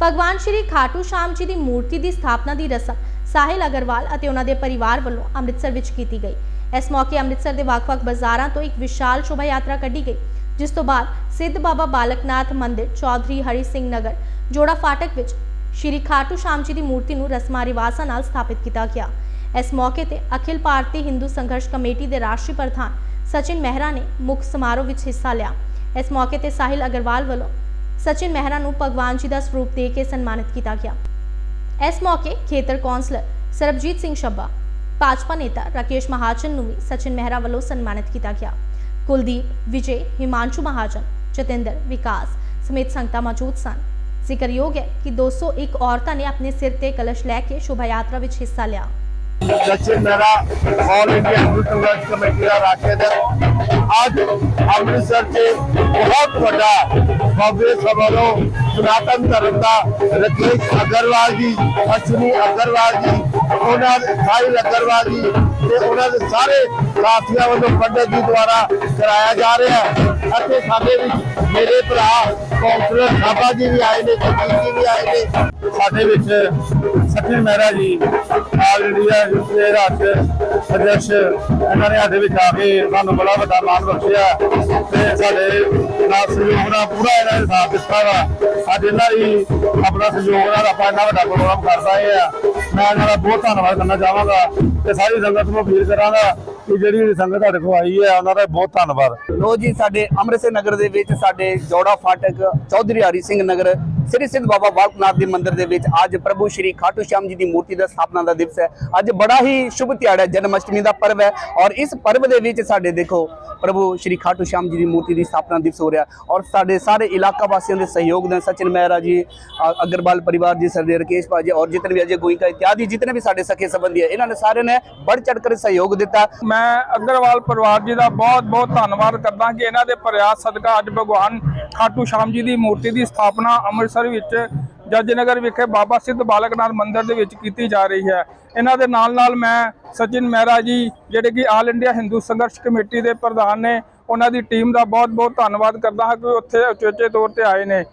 ਭਗਵਾਨ ਸ਼੍ਰੀ ਖਾਟੂ ਸ਼ਾਮ ਜੀ ਦੀ ਮੂਰਤੀ ਦੀ ਸਥਾਪਨਾ ਦੀ ਰਸਮ ਸਾਹਿਲ ਅਗਰਵਾਲ ਅਤੇ ਉਹਨਾਂ ਦੇ ਪਰਿਵਾਰ ਵੱਲੋਂ ਅੰਮ੍ਰਿਤਸਰ ਵਿੱਚ ਕੀਤੀ ਗਈ। ਇਸ ਮੌਕੇ ਅੰਮ੍ਰਿਤਸਰ ਦੇ ਵੱਖ-ਵੱਖ ਬਾਜ਼ਾਰਾਂ ਤੋਂ ਇੱਕ ਵਿਸ਼ਾਲ ਸ਼ੋਭਾ ਯਾਤਰਾ ਕੱਢੀ ਗਈ, ਜਿਸ ਤੋਂ ਬਾਅਦ ਸਿੱਧ ਬਾਬਾ ਬਾਲਕਨਾਥ ਮੰਦਿਰ, ਚੌਧਰੀ ਹਰੀ ਸਿੰਘ ਨਗਰ, ਜੋੜਾ ਫਾਟਕ ਵਿੱਚ ਸ਼੍ਰੀ ਖਾਟੂ ਸ਼ਾਮ ਜੀ ਦੀ ਮੂਰਤੀ ਨੂੰ ਰਸਮਾਂ ਰਿਵਾਜ਼ਾਂ ਨਾਲ ਸਥਾਪਿਤ ਕੀਤਾ ਗਿਆ। ਇਸ ਮੌਕੇ ਤੇ ਅਖਿਲ ਭਾਰਤੀ ਹਿੰਦੂ ਸੰਘਰਸ਼ ਕਮੇਟੀ ਦੇ ਰਾਸ਼ਟਰੀ ਪ੍ਰਧਾਨ ਸਚਿਨ ਮਹਿਰਾ ਨੇ ਮੁੱਖ ਸਮਾਰੋਹ ਵਿੱਚ ਹਿੱਸਾ ਲਿਆ। ਇਸ ਮੌਕੇ ਤੇ ਸਾਹਿਲ ਅਗਰਵਾਲ ਵੱਲੋਂ ਸਚਿਨ ਮਹਿਰਾ ਨੂੰ ਭਗਵਾਨ ਜੀ ਦਾ ਸਰੂਪ ਦੇ ਕੇ ਸਨਮਾਨਿਤ ਕੀਤਾ ਗਿਆ। ਇਸ ਮੌਕੇ ਖੇਤਰ ਕੌਂਸਲਰ ਸਰਬਜੀਤ ਸਿੰਘ ਸ਼ੱਬਾ ਭਾਜਪਾ ਨੇਤਾ ਰਾਕੇਸ਼ ਮਹਾਜਨ ਨੂੰ ਵੀ ਸਚਿਨ ਮਹਿਰਾ ਵੱਲੋਂ ਸਨਮਾਨਿਤ ਕੀਤਾ ਗਿਆ। ਕੁਲਦੀਪ, ਵਿਜੇ, ਹਿਮਾਂਸ਼ੂ ਮਹਾਜਨ, ਜਤਿੰਦਰ, ਵਿਕਾਸ ਸਮੇਤ ਸੰਗਤਾਂ ਮੌਜੂਦ ਸਨ। ਜ਼ਿਕਰਯੋਗ ਹੈ ਕਿ 201 ਔਰਤਾਂ ਨੇ ਆਪਣੇ ਸਿਰ ਤੇ ਕਲਸ਼ ਲੈ ਕੇ ਸ਼ੋਭਾ ਯਾਤਰਾ ਵਿੱਚ ਹਿੱਸਾ ਲਿਆ। ਸਚਿਨ ਮੇਰਾ ਆਲ ਇੰਡੀਆ ਹਿੰਦੂ ਸੰਘਰਸ਼ ਕਮੇਟੀ ਦਾ ਰਾਸ਼ਟਰੀ ਅੱਜ ਅੰਮ੍ਰਿਤਸਰ 'ਚ ਬਹੁਤ ਵੱਡਾ ਭव्य ਸਮਾਰੋਹ ਸਨਾਤਨ ਧਰਮ ਦਾ ਰਕੇਸ਼ ਅਗਰਵਾਲ ਜੀ, ਅਸ਼ਵਨੀ ਅਗਰਵਾਲ ਜੀ, ਉਹਨਾਂ ਦੇ ਸਾਹਿਲ ਅਗਰਵਾਲ ਜੀ ਤੇ ਉਹਨਾਂ ਦੇ ਸਾਰੇ ਸਾਥੀਆਂ ਵੱਲੋਂ ਪੰਡਤ ਜੀ ਦੁਆਰਾ ਕਰਾਇਆ ਜਾ ਰਿਹਾ ਹੈ। ਅਤੇ ਸਾਡੇ ਵਿੱਚ ਮੇਰੇ ਭਰਾ ਕੌਂਸਲਰ ਸਾਬਾ ਜੀ ਵੀ ਆਏ ਨੇ ਜਗਜੀਤ ਜੀ ਵੀ ਆਏ ਨੇ। ਸਾਡੇ ਵਿੱਚ Sachin Mehra ji all India youth ਦੇ ਰਾਸ਼ਟਰ ਅਧਿਕਸ਼ ਇਹਨਾਂ ਨੇ ਸਾਡੇ ਵਿੱਚ ਆ ਕੇ ਸਾਨੂੰ ਬੜਾ ਵੱਡਾ ਮਾਣ ਬਖਸ਼ਿਆ ਤੇ ਸਾਡੇ ਨਾਲ ਸਹਿਯੋਗ ਨਾਲ ਪੂਰਾ ਇਹਨਾਂ ਨੇ ਸਾਥ ਦਿੱਤਾ ਵਾ। ਅੱਜ ਇਹਨਾਂ ਦੀ ਆਪਣਾ ਸਹਿਯੋਗ ਨਾਲ ਆਪਾਂ ਇੰਨਾ ਵੱਡਾ ਪ੍ਰੋਗਰਾਮ ਕਰ ਪਾਏ ਆ। ਮੈਂ ਇਹਨਾਂ ਦਾ ਬਹੁਤ ਧੰਨਵਾਦ ਕਰਨਾ ਚਾਹਾਂਗਾ ਤੇ ਸਾਰੀ ਸੰਗਤ ਨੂੰ ਅਪੀਲ ਕਰਾਂਗਾ ਕਿ ਜਿਹੜੀ ਸੰਗਤ ਸਾਡੇ ਕੋਲ ਆਈ ਹੈ, ਉਹਨਾਂ ਦਾ ਬਹੁਤ ਧੰਨਵਾਦ। ਲੋ ਜੀ, ਸਾਡੇ ਅੰਮ੍ਰਿਤਸਰ ਨਗਰ ਦੇ ਵਿੱਚ ਸਾਡੇ ਜੋੜਾ ਫਾਟਕ ਚੌਧਰੀ ਹਰੀ ਸਿੰਘ ਨਗਰ, ਸ੍ਰੀ ਸਿੱਧ ਬਾਬਾ ਬਾਲਕਨਾਥ ਦੇ ਮੰਦਿਰ ਦੇ ਵਿੱਚ ਅੱਜ ਪ੍ਰਭੂ ਸ਼੍ਰੀ ਖਾਟੂ ਸ਼ਾਮ ਜੀ ਦੀ ਮੂਰਤੀ ਦਾ ਸਥਾਪਨਾ ਦਾ ਦਿਵਸ ਹੈ। ਅੱਜ ਬੜਾ ਹੀ ਸ਼ੁਭ ਦਿਹਾੜਾ ਜਨਮ ਅਸ਼ਟਮੀ ਦਾ ਪਰਵ ਹੈ ਔਰ ਇਸ ਪਰਵ ਦੇ ਵਿੱਚ ਸਾਡੇ ਦੇਖੋ ਪ੍ਰਭੂ ਸ਼੍ਰੀ ਖਾਟੂ ਸ਼ਾਮ ਜੀ ਦੀ ਮੂਰਤੀ ਦੀ ਸਥਾਪਨਾ ਦਿਵਸ ਹੋ ਰਿਹਾ ਔਰ ਸਾਡੇ ਸਾਰੇ ਇਲਾਕਾ ਵਾਸੀਆਂ ਦੇ ਸਹਿਯੋਗ ਨਾਲ ਸਚਿਨ ਮਹਿਰਾ ਜੀ ਅਗਰਵਾਲ ਪਰਿਵਾਰ ਜੀ ਸਰਦੇ ਰਕੇਸ਼ ਭਾਜੀ ਔਰ ਜਿਤਨੇ ਵੀ ਅਜੇ ਗੋਇੰਕਾ ਇਤਿਆਦि ਜਿਤਨੇ ਵੀ ਸਾਡੇ ਸਖੇ ਸੰਬੰਧੀ ਹੈ, ਇਹਨਾਂ ਨੇ ਸਾਰਿਆਂ ਨੇ ਬੜ ਚੜ ਕਰ ਸਹਿਯੋਗ ਦਿੱਤਾ। ਮੈਂ ਅਗਰਵਾਲ ਪਰਿਵਾਰ ਜੀ ਦਾ ਬਹੁਤ ਬਹੁਤ ਧੰਨਵਾਦ ਕਰਦਾ ਕਿ ਇਹਨਾਂ ਦੇ ਪ੍ਰਯਾਸ ਸਦਕਾ ਅੱਜ ਭਗਵਾਨ ਖਾਟੂ ਸ਼ਾਮ ਜੀ ਦੀ ਮੂਰਤੀ ਦੀ ਸਥਾਪਨਾ ਅੰਮ੍ਰਿਤਸਰ ਵਿੱਚ ਜੱਜ ਨਗਰ ਵਿਖੇ ਬਾਬਾ ਸਿੱਧ ਬਾਲਕਨਾਥ ਮੰਦਿਰ ਦੇ ਵਿੱਚ ਕੀਤੀ ਜਾ ਰਹੀ ਹੈ। ਇਹਨਾਂ ਦੇ ਨਾਲ ਨਾਲ ਮੈਂ ਸਚਿਨ ਮਹਿਰਾ ਜੀ, ਜਿਹੜੇ ਕਿ ਆਲ ਇੰਡੀਆ ਹਿੰਦੂ ਸੰਘਰਸ਼ ਕਮੇਟੀ ਦੇ ਪ੍ਰਧਾਨ ਨੇ, ਉਹਨਾਂ ਦੀ ਟੀਮ ਦਾ ਬਹੁਤ ਬਹੁਤ ਧੰਨਵਾਦ ਕਰਦਾ ਹਾਂ ਕਿ ਉੱਥੇ ਉਚੇਚੇ ਤੌਰ ਤੇ ਆਏ ਨੇ।